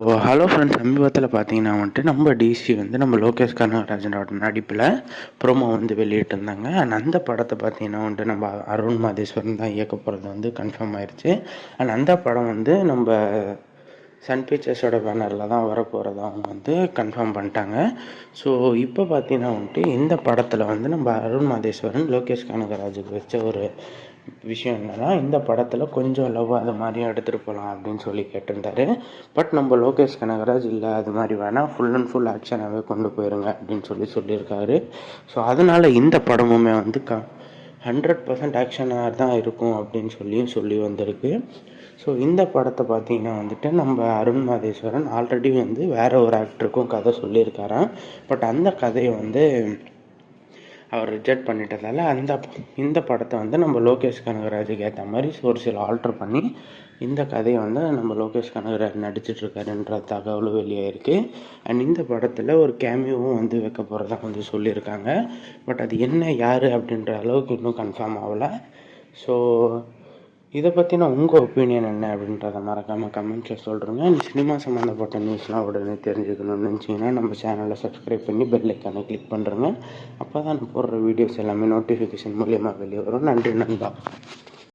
ஓ hello friends சமீபத்தில் பார்த்தீங்கன்னா வந்துட்டு நம்ம டிசி வந்து நம்ம லோகேஷ் கனகராஜனோட நடிப்பில் ப்ரோமோ வந்து வெளியிட்டிருந்தாங்க. அண்ட் அந்த படத்தை பார்த்தீங்கன்னா வந்துட்டு நம்ம அருண் மாதேஸ்வரன் தான் இயக்க போகிறது வந்து கன்ஃபார்ம் ஆயிடுச்சு அண்ட் அந்த படம் வந்து நம்ம சன் பிக்சர்ஸோட பேனரில் தான் வரப்போகிறதா அவங்க வந்து கன்ஃபார்ம் பண்ணிட்டாங்க. ஸோ இப்போ பார்த்தீங்கன்னா வந்துட்டு இந்த படத்தில் வந்து நம்ம அருண் மாதேஸ்வரன் லோகேஷ் கனகராஜுக்கு வச்ச ஒரு விஷயம் என்னென்னா இந்த படத்தில் கொஞ்சம் லவ் அது மாதிரியும் எடுத்துகிட்டு போகலாம் அப்படின்னு சொல்லி கேட்டிருந்தாரு. பட் நம்ம லோகேஷ் கனகராஜ் இல்லை அது மாதிரி வேணால் ஃபுல் அண்ட் ஃபுல் ஆக்ஷனாகவே கொண்டு போயிருங்க அப்படின்னு சொல்லி சொல்லியிருக்காரு. ஸோ அதனால் இந்த படமுமே வந்து க ஹண்ட்ரட் பர்சன்ட் ஆக்ஷனாக தான் இருக்கும் அப்படின்னு சொல்லியும் சொல்லி வந்திருக்கு. ஸோ இந்த படத்தை பார்த்தீங்கன்னா வந்துட்டு நம்ம அருண் மாதேஸ்வரன் ஆல்ரெடி வந்து வேற ஒரு ஆக்டருக்கும் கதை சொல்லியிருக்காராம். பட் அந்த கதையை வந்து அவர் ரிஜெக்ட் பண்ணிட்டதால அந்த இந்த படத்தை வந்து நம்ம லோகேஷ் கனகராஜுக்கு ஏற்ற மாதிரி ஒரு சில ஆல்ட்ரு பண்ணி இந்த கதையை வந்து நம்ம லோகேஷ் கனகராஜ் நடிச்சிட்ருக்காருன்ற தகவலும் வெளியாயிருக்கு அண்ட் இந்த படத்தில் ஒரு கேமியோவும் வந்து வைக்க போகிறதா வந்து சொல்லியிருக்காங்க. பட் அது என்ன யார் அப்படின்ற அளவுக்கு இன்னும் கன்ஃபார்ம் ஆகலை. ஸோ இதை பற்றின உங்கள் ஒப்பீனியன் என்ன அப்படின்றத மறக்காமல் கமெண்ட்ஸில் சொல்கிறேங்க இந்த சினிமா சம்மந்தப்பட்ட நியூஸ்லாம் உடனே தெரிஞ்சுக்கணும்னு நினச்சிங்கன்னா நம்ம சேனலை சப்ஸ்கிரைப் பண்ணி பெல் ஐக்கானை கிளிக் பண்ணுறேங்க அப்போ தான் நான் போடுற வீடியோஸ் எல்லாமே நோட்டிஃபிகேஷன் மூலியமாக வெளியே வரும். நன்றி நண்பா.